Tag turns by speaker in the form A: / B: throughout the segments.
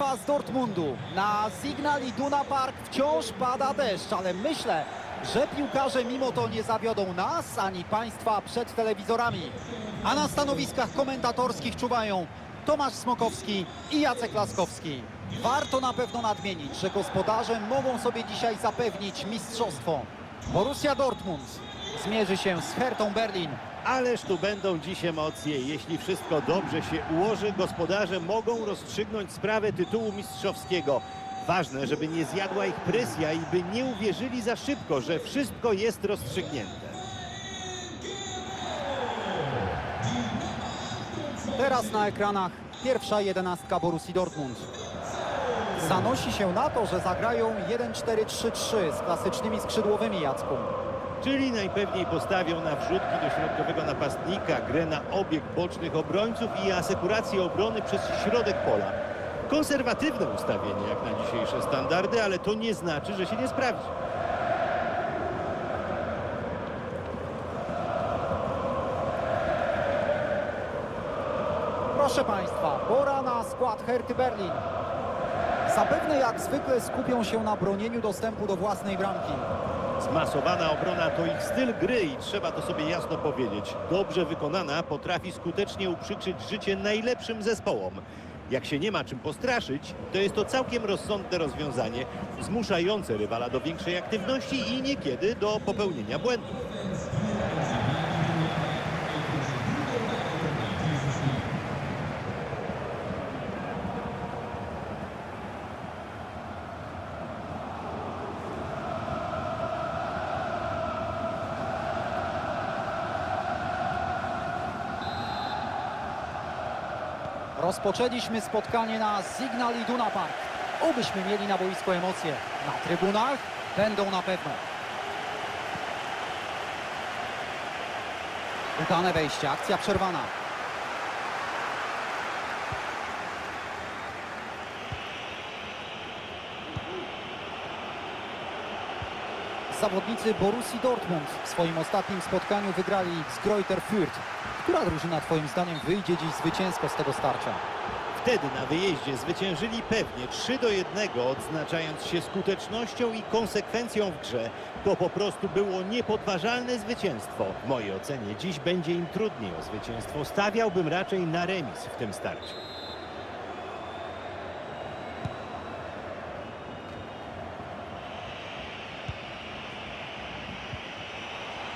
A: Z Dortmundu. Na Signal Iduna Park wciąż pada deszcz, ale myślę, że piłkarze mimo to nie zawiodą nas ani Państwa przed telewizorami. A na stanowiskach komentatorskich czuwają Tomasz Smokowski i Jacek Laskowski. Warto na pewno nadmienić, że gospodarze mogą sobie dzisiaj zapewnić mistrzostwo. Borussia Dortmund zmierzy się z Hertą Berlin.
B: Ależ tu będą dziś emocje. Jeśli wszystko dobrze się ułoży, gospodarze mogą rozstrzygnąć sprawę tytułu mistrzowskiego. Ważne, żeby nie zjadła ich presja i by nie uwierzyli za szybko, że wszystko jest rozstrzygnięte.
A: Teraz na ekranach pierwsza jedenastka Borussii Dortmund. Zanosi się na to, że zagrają 1-4-3-3 z klasycznymi skrzydłowymi Jacku.
B: Czyli najpewniej postawią na wrzutki do środkowego napastnika, grę na obieg bocznych obrońców i asekurację obrony przez środek pola. Konserwatywne ustawienie jak na dzisiejsze standardy, ale to nie znaczy, że się nie sprawdzi.
A: Proszę Państwa, pora na skład Herty Berlin. Zapewne jak zwykle skupią się na bronieniu dostępu do własnej bramki.
B: Zmasowana obrona to ich styl gry i trzeba to sobie jasno powiedzieć. Dobrze wykonana potrafi skutecznie uprzykrzyć życie najlepszym zespołom. Jak się nie ma czym postraszyć, to jest to całkiem rozsądne rozwiązanie, zmuszające rywala do większej aktywności i niekiedy do popełnienia błędów.
A: Rozpoczęliśmy spotkanie na Signal Iduna Park. Obyśmy mieli na boisku emocje. Na trybunach będą na pewno. Udane wejście, akcja przerwana. Zawodnicy Borussii Dortmund w swoim ostatnim spotkaniu wygrali z Greuther Fürth. Która drużyna Twoim zdaniem wyjdzie dziś zwycięsko z tego starcia?
B: Wtedy na wyjeździe zwyciężyli pewnie 3 do 1, odznaczając się skutecznością i konsekwencją w grze. To po prostu było niepodważalne zwycięstwo. W mojej ocenie dziś będzie im trudniej o zwycięstwo. Stawiałbym raczej na remis w tym starciu.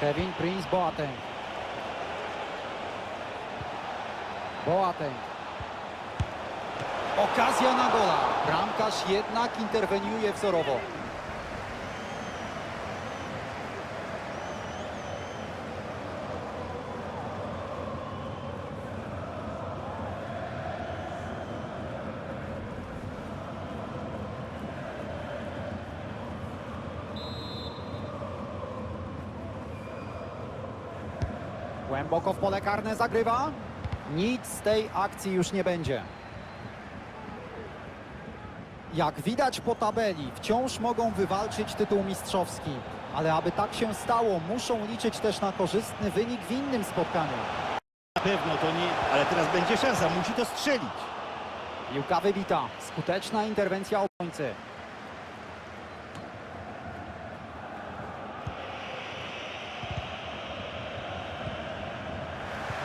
A: Kevin Prince Boateng. Boateng. Okazja na gola. Bramkarz jednak interweniuje wzorowo. Głęboko w pole karne zagrywa. Nic z tej akcji już nie będzie. Jak widać po tabeli, wciąż mogą wywalczyć tytuł mistrzowski. Ale aby tak się stało, muszą liczyć też na korzystny wynik w innym spotkaniu.
B: Na pewno to nie, ale teraz będzie szansa, musi to strzelić.
A: Piłka wybita. Skuteczna interwencja obrońcy.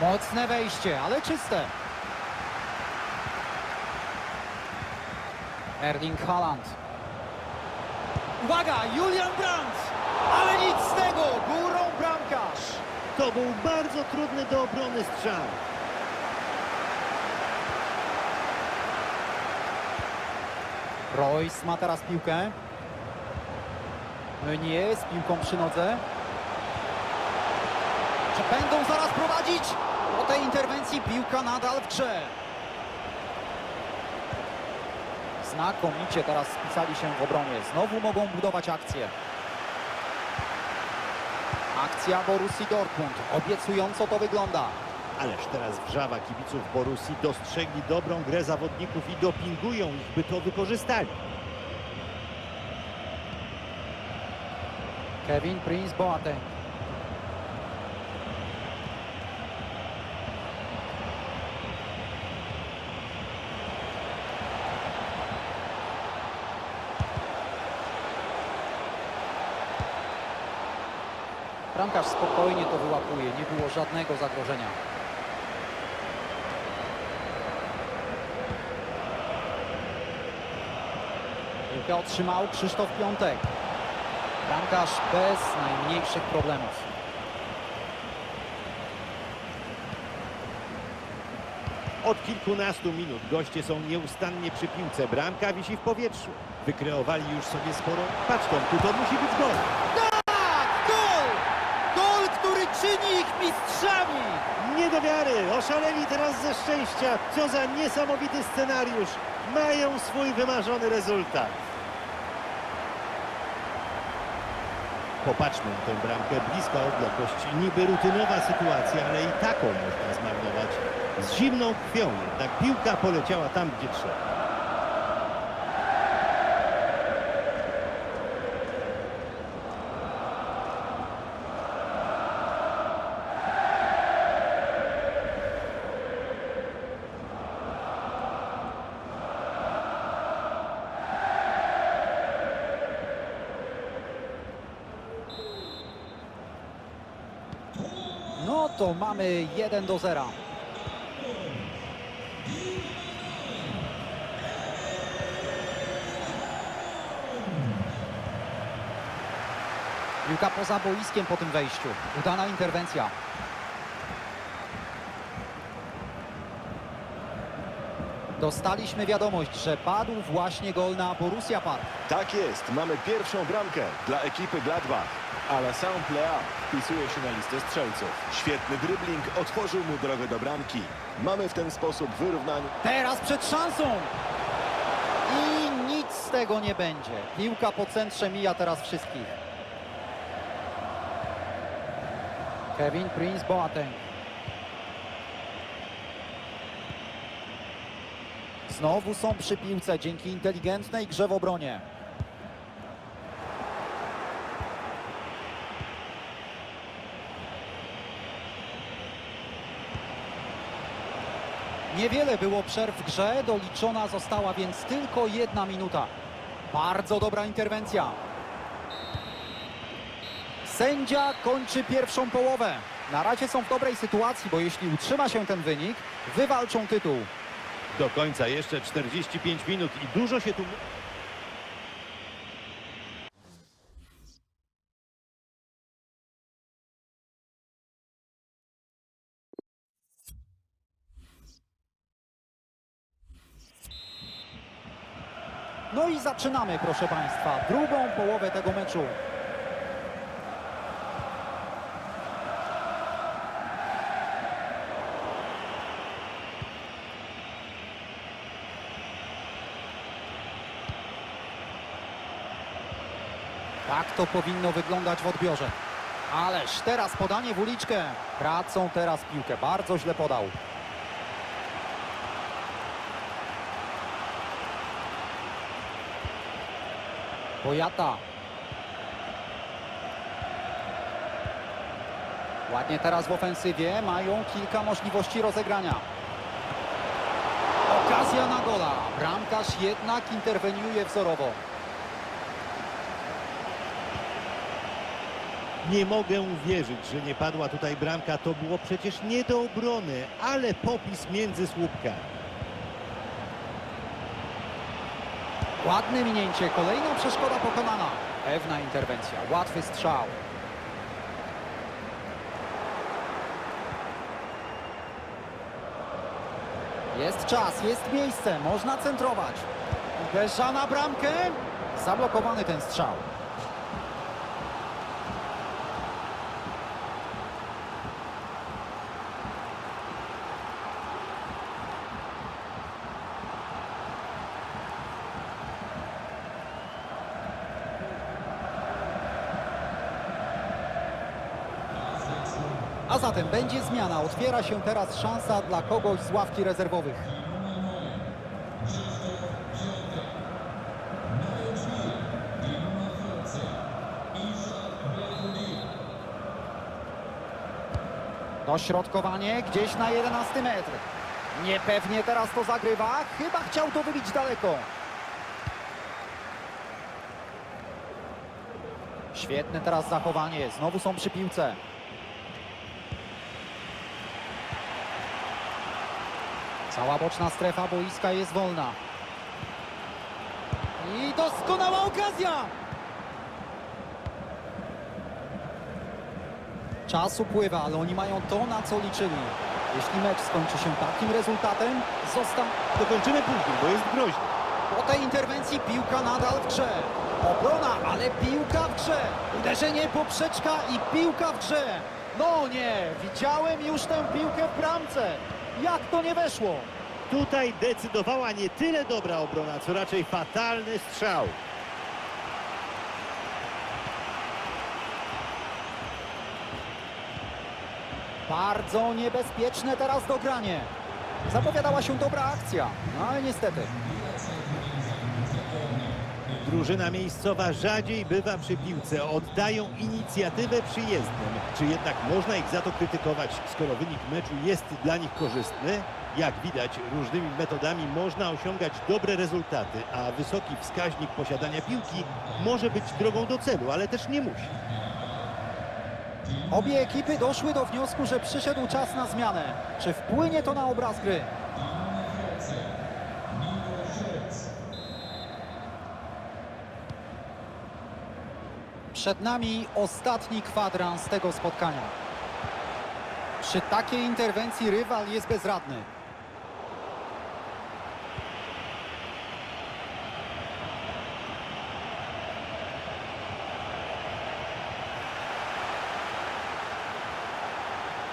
A: Mocne wejście, ale czyste. Erling Haaland. Uwaga, Julian Brandt! Ale nic z tego, górą bramkarz.
B: To był bardzo trudny do obrony strzał.
A: Royce ma teraz piłkę. Nie z piłką przy nodze. Czy będą zaraz prowadzić? Po tej interwencji piłka nadal w grze. Znakomicie teraz spisali się w obronie. Znowu mogą budować akcję. Akcja Borussii Dortmund. Obiecująco to wygląda.
B: Ależ teraz wrzawa kibiców Borussii dostrzegli dobrą grę zawodników i dopingują ich, by to wykorzystali.
A: Kevin Prince Boateng. Bramkarz spokojnie to wyłapuje, nie było żadnego zagrożenia. Piłkę otrzymał Krzysztof Piątek. Bramkarz bez najmniejszych problemów.
B: Od kilkunastu minut goście są nieustannie przy piłce. Bramka wisi w powietrzu. Wykreowali już sobie sporo. Patrz Tomku, to musi być gol.
A: Tak! Gol! Gol, który czyni ich mistrzami!
B: Nie do wiary, oszaleli teraz ze szczęścia. Co za niesamowity scenariusz. Mają swój wymarzony rezultat. Popatrzmy na tę bramkę, bliska odległość. Niby rutynowa sytuacja, ale i taką można zmarnować. Z zimną krwią jednak piłka poleciała tam, gdzie trzeba.
A: No to mamy 1 do 0. Piłka poza boiskiem po tym wejściu. Udana interwencja. Dostaliśmy wiadomość, że padł właśnie gol na Borussia Park.
C: Tak jest, mamy pierwszą bramkę dla ekipy Gladbach. Alassane Plea wpisuje się na listę strzelców. Świetny dribbling otworzył mu drogę do bramki. Mamy w ten sposób wyrównanie.
A: Teraz przed szansą. I nic z tego nie będzie. Piłka po centrze mija teraz wszystkich. Kevin Prince Boateng. Znowu są przy piłce dzięki inteligentnej grze w obronie. Niewiele było przerw w grze, doliczona została więc tylko jedna minuta. Bardzo dobra interwencja. Sędzia kończy pierwszą połowę. Na razie są w dobrej sytuacji, bo jeśli utrzyma się ten wynik, wywalczą tytuł.
B: Do końca jeszcze 45 minut i dużo się tu...
A: i zaczynamy, proszę Państwa, drugą połowę tego meczu. Tak to powinno wyglądać w odbiorze. Ależ teraz podanie w uliczkę. Tracą teraz piłkę. Bardzo źle podał. Bojata. Ładnie teraz w ofensywie. Mają kilka możliwości rozegrania. Okazja na gola. Bramkarz jednak interweniuje wzorowo.
B: Nie mogę uwierzyć, że nie padła tutaj bramka. To było przecież nie do obrony, ale popis między słupkami.
A: Ładne minięcie. Kolejna przeszkoda pokonana. Pewna interwencja. Łatwy strzał. Jest czas, jest miejsce. Można centrować. Uderza na bramkę. Zablokowany ten strzał. Zatem będzie zmiana. Otwiera się teraz szansa dla kogoś z ławki rezerwowych. Dośrodkowanie gdzieś na 11 metr. Niepewnie teraz to zagrywa. Chyba chciał to wybić daleko. Świetne teraz zachowanie, znowu są przy piłce. Cała boczna strefa boiska jest wolna. I doskonała okazja! Czas upływa, ale oni mają to, na co liczyli. Jeśli mecz skończy się takim rezultatem, został
B: Dokończymy później, bo jest groźny.
A: po tej interwencji piłka nadal w grze. Obrona, ale piłka w grze. Uderzenie poprzeczka i piłka w grze. No nie, widziałem już tę piłkę w bramce. Jak to nie weszło?
B: Tutaj decydowała nie tyle dobra obrona, co raczej fatalny strzał.
A: Bardzo niebezpieczne teraz dogranie. Zapowiadała się dobra akcja, no ale niestety.
B: Drużyna miejscowa rzadziej bywa przy piłce, oddają inicjatywę przyjezdnym. Czy jednak można ich za to krytykować, skoro wynik meczu jest dla nich korzystny? Jak widać, różnymi metodami można osiągać dobre rezultaty, a wysoki wskaźnik posiadania piłki może być drogą do celu, ale też nie musi.
A: Obie ekipy doszły do wniosku, że przyszedł czas na zmianę. Czy wpłynie to na obraz gry? Przed nami ostatni kwadrans tego spotkania. Przy takiej interwencji rywal jest bezradny.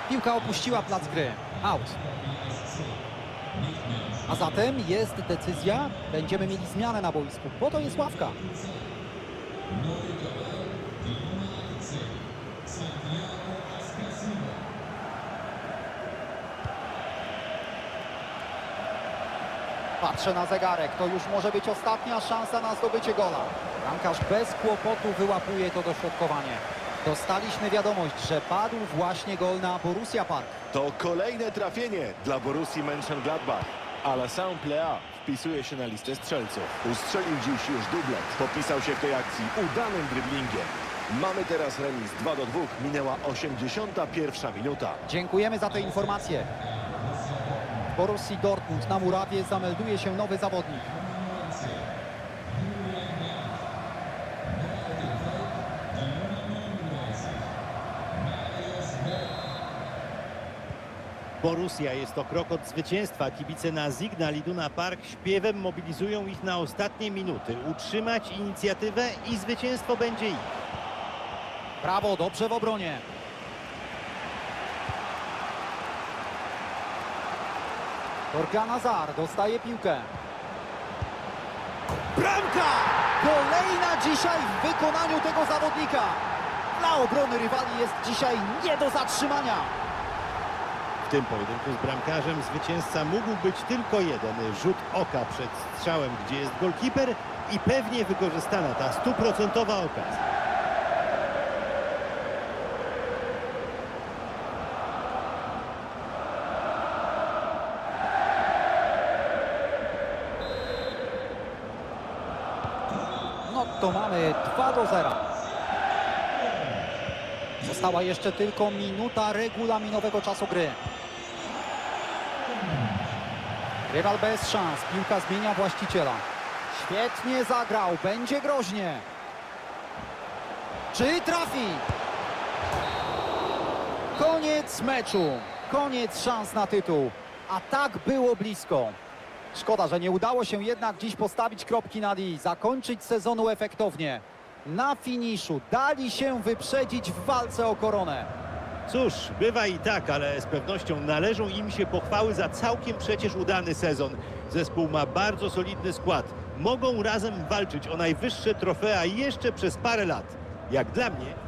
A: Piłka opuściła plac gry. Out. A zatem jest decyzja. Będziemy mieli zmianę na boisku. Po to jest ławka. Patrzę na zegarek. To już może być ostatnia szansa na zdobycie gola. Bramkarz bez kłopotu wyłapuje to dośrodkowanie. Dostaliśmy wiadomość, że padł właśnie gol na Borussia Park.
C: To kolejne trafienie dla Borussii Mönchengladbach. Alassane Plea wpisuje się na listę strzelców. Ustrzelił dziś już dublet. Popisał się w tej akcji udanym driblingiem. Mamy teraz remis 2 do 2. Minęła 81 minuta.
A: Dziękujemy za te informacje. W Dortmund na murawie zamelduje się nowy zawodnik.
B: Borussia jest to krok od zwycięstwa. Kibice na Signal Iduna Park śpiewem mobilizują ich na ostatnie minuty. Utrzymać inicjatywę i zwycięstwo będzie ich.
A: Brawo, dobrze w obronie. Torgan Azar dostaje piłkę. Bramka! Kolejna dzisiaj w wykonaniu tego zawodnika. Dla obrony rywali jest dzisiaj nie do zatrzymania.
B: W tym pojedynku z bramkarzem zwycięzca mógł być tylko jeden. Rzut oka przed strzałem, gdzie jest golkiper i pewnie wykorzystana ta stuprocentowa okazja.
A: No to mamy 2 do 0. Została jeszcze tylko minuta regulaminowego czasu gry. Rywal bez szans. Piłka zmienia właściciela. Świetnie zagrał. Będzie groźnie. Czy trafi? Koniec meczu. Koniec szans na tytuł. A tak było blisko. Szkoda, że nie udało się jednak dziś postawić kropki nad i, zakończyć sezonu efektownie. Na finiszu dali się wyprzedzić w walce o koronę.
B: Cóż, bywa i tak, ale z pewnością należą im się pochwały za całkiem przecież udany sezon. Zespół ma bardzo solidny skład. Mogą razem walczyć o najwyższe trofea jeszcze przez parę lat. Jak dla mnie